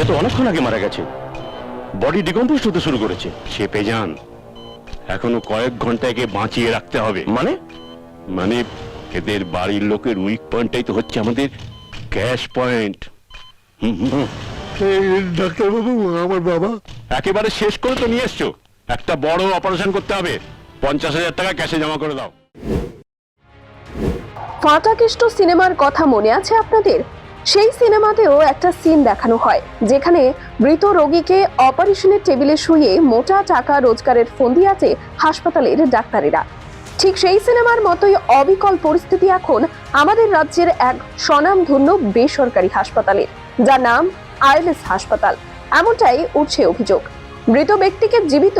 সে তো অনেকক্ষণ আগে মারা গেছে। বডি ডিকম্পোস্ট হতে শুরু করেছে। সে পেজান এখনও কয়েক ঘণ্টা একে বাঁচিয়ে রাখতে হবে। মানে? মানে এদের বাড়ির লোকের উইক পয়েন্টটাই তো হচ্ছে আমাদের ক্যাশ পয়েন্ট ডাক্তারবাবু আমার বাবা। একেবারে শেষ করে তো নিয়ে এসছো। একটা বড় অপারেশন করতে হবে। পঞ্চাশ হাজার টাকা ক্যাশে জমা করে দাও। ফাটাকেষ্ট সিনেমার কথা মনে আছে আপনাদের? সেই সিনেমাতেও একটা সিন দেখানো হয়, যেখানে মৃত রোগীকে অপারেশনের টেবিলে শুয়ে মোটা টাকা রোজগারের ফন্দি আছে হাসপাতালের ডাক্তারেরা। ঠিক সেই সিনেমার মতোই অবিকল পরিস্থিতি এখন আমাদের রাজ্যের এক স্বনামধন্য বেসরকারি হাসপাতালের যার নাম আইএলএস হাসপাতাল। এমনটাই উঠছে অভিযোগ। মৃত ব্যক্তিকে জীবিত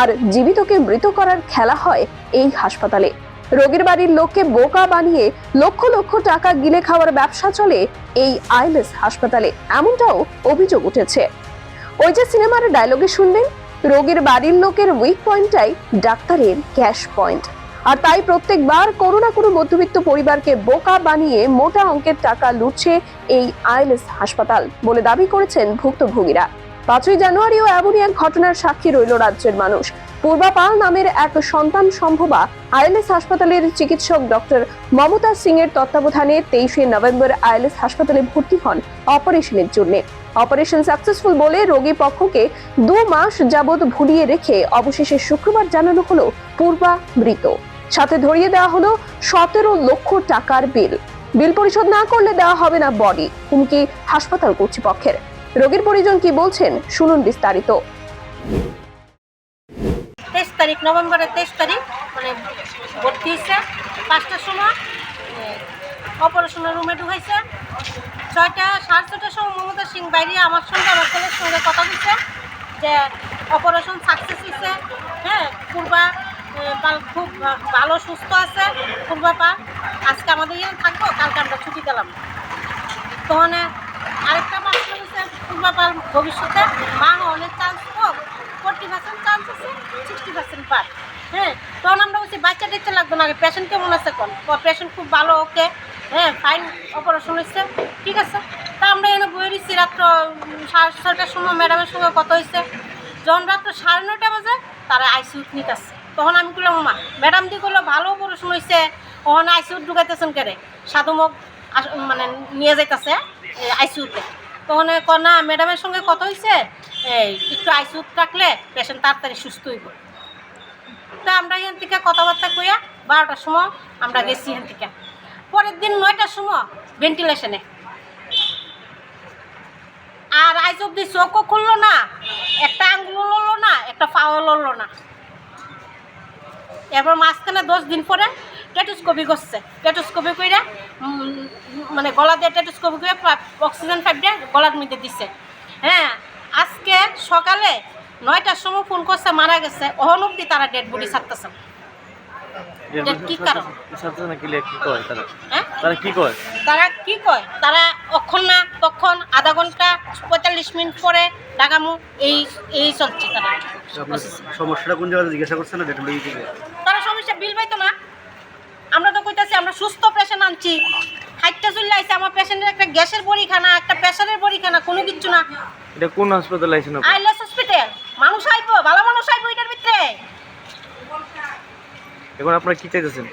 আর জীবিতকে মৃত করার খেলা হয় এই হাসপাতালে। রোগীর বাড়ির লোককে বোকা বানিয়ে লক্ষ লক্ষ টাকা গিলে খাওয়ার ব্যবসা চলে এই আইলেস হাসপাতালে। এমনটাও অভিযোগ উঠেছে। ওই যে সিনেমার ডায়লগে শুনবেন, রোগীর বাড়ির লোকের উইক পয়েন্টটাই ডাক্তারের ক্যাশ পয়েন্ট। আর তাই প্রত্যেকবার কোনো না কোনো মধ্যবিত্ত পরিবারকে বোকা বানিয়ে মোটা অঙ্কের টাকা লুটছে এই আইলেস হাসপাতাল বলে দাবি করেছেন ভুক্তভোগীরা। পাঁচই জানুয়ারিও এমনই এক ঘটনার সাক্ষী রইল রাজ্যের মানুষ। পূর্বা পাল নামের এক সন্তান সম্ভবা আইএলএস হাসপাতালের চিকিৎসক ডক্টর মমতা সিং এর তত্ত্বাবধানে তেইশে নভেম্বর আইএলএস হাসপাতালে ভর্তি হন অপারেশনের জন্য। অপারেশন সাকসেসফুল বলে রোগী পক্ষকে দু মাস যাবৎ ভুলিয়ে রেখে অবশেষে শুক্রবার জানানো হলো পূর্বা মৃত। সাথে ধরিয়ে দেওয়া হলো সতেরো লক্ষ টাকার বিল। বিল পরিশোধ না করলে দেওয়া হবে না বডি। হুমকি হাসপাতাল কর্তৃপক্ষের। রোগীর পরিজন কি বলছেন শুনুন বিস্তারিত। তারিখ, নভেম্বরের তেইশ তারিখ মানে ভর্তি হয়েছে। পাঁচটার সময় অপারেশনের রুমে ঢুকাইছে। ছয়টা, সাড়ে ছটার সময় মমতা সিং বাইরে আমার সঙ্গে, আমার ছেলের সঙ্গে কথা বলছে যে অপারেশন সাকসেস হয়েছে হ্যাঁ পূর্বা পাল খুব ভালো, সুস্থ আছে, পূর্বা পাল আজকে আমাদের ইয়ে থাকব, কালকে আমরা ছুটি দিলাম তখন আরেকটা প্রশ্ন হচ্ছে পূর্বাপাল ভবিষ্যতে। মা অনেক চান্স পার্সেন্ট সিক্সটি পার্সেন্ট পার হ্যাঁ তখন আমরা বলছি, বাচ্চা দিতে লাগবে না পেশেন্ট কেমন আছে কোন? পেশেন্ট খুব ভালো ওকে হ্যাঁ ফাইন অপারেশন হচ্ছে ঠিক আছে। তা আমরা এনে বই দিচ্ছি রাত্র সাড়ে ছটার সময় ম্যাডামের সঙ্গে কথা হয়েছে। যখন রাত্র সাড়ে নটা বাজে, তারা আইসিউত নিতেছে তখন আমি বললাম, মা ম্যাডাম দি করল ভালো অপারেশন হয়েছে, ওখানে আইসিউত ঢুকাইতেছেন কেরে? সাধুমুখ আস- মানে নিয়ে যাইতেছে আইসিউতে তখন কয়, না, ম্যাডামের সঙ্গে কথা হয়েছে এই, একটু আইসিউত রাখলে পেশেন্ট তাড়াতাড়ি সুস্থ হইব। তা আমরা এখান থেকে কথাবার্তা কইয়া বারোটার সময় আমরা গেছি এখান থেকে। পরের দিন নয়টার সময় ভেন্টিলেশনে আর আজ অব্দি চোখও খুললো না, একটা আঙ্গুল লড়লো না, একটা পাও লড়লো না। এরপর মাঝখানে দশ দিন পরে টেটুস্কোপি করছে। টেটুস্কোপি করে মানে গলা দিয়ে টেটুস্কোপি করে অক্সিজেন পাইপ দিয়ে গলার মধ্যে দিছে। হ্যাঁ আজকে সকালে নয়টার সময় ফোন করছে মারা গেছে। অহন অব্দি তারা ডেড বডি ছাড়তেছে। কি কারণ? কয় তারা? হ্যাঁ? কি কয়? তারা কি কয়? তারা অক্ষণ না তখন আধা ঘণ্টা পঁয়তাল্লিশ মিনিট পরে ডাকামু। এই এই চলছে তারা। সমস্যাটা কোন জায়গায় জিজ্ঞাসা করছেন না তারা সমস্যা বিল পাইতো না। আমরা তো কইতাছি আমরা সুস্থ পেশেন্ট আনছি হাইটটা চলে আইছে আমার পেশেন্টের একটা গ্যাসের পরীক্ষা না একটা প্রেশারের পরীক্ষা না কোনো কিছু না। এটা কোন হাসপাতাল আইছেন আপনি? আইলেস হসপিটাল। মানুষ আইবো ভালো মানুষ আইবো এটার ভিতরে। এখন আপনারা কি চাইতেছেন?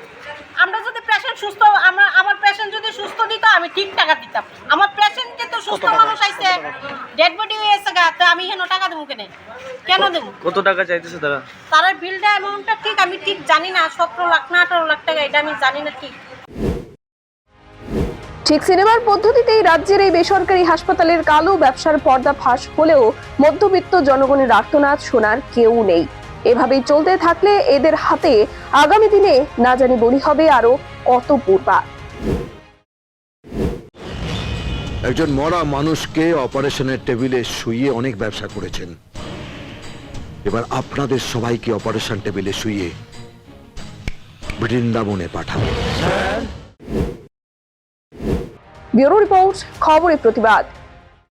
আমরা যদি পেশেন্ট সুস্থ আমরা আমার পেশেন্ট যদি সুস্থ দিত আমি ঠিক টাকা দিতাম। আমার পেশেন্টকে তো সুস্থ মানুষ আইছে। ডেড বডি গেছে গা তো আমি হেন টাকা দেবো কেন? কেন দেবো? কত টাকা চাইতেছে তারা? তার বিলটা অ্যামাউন্টটা ঠিক আমি ঠিক জানি না সতেরো লাখ না আঠারো লাখ টাকা এটা আমি জানি না ঠিক। ঠিক সিনেমার পদ্ধতিতেই রাজ্যের এই বেসরকারি হাসপাতালের কালো ব্যবসার পর্দা ফাঁস হলেও মধ্যবিত্ত জনগণের আর্তনাদ শোনার কেউ নেই। এভাবেই চলতে থাকলে এদের হাতে আগামী দিনে না জানি বলি হবে আরও কত পূর্বা। একজন মরা মানুষকে অপারেশনের টেবিলে শুয়ে অনেক ব্যবসা করেছেন। এবার আপনাদের সবাইকে অপারেশন টেবিলে শুয়ে বৃন্দাবনে পাঠাবো। ব্যুরো রিপোর্ট, খবরের প্রতিবাদ।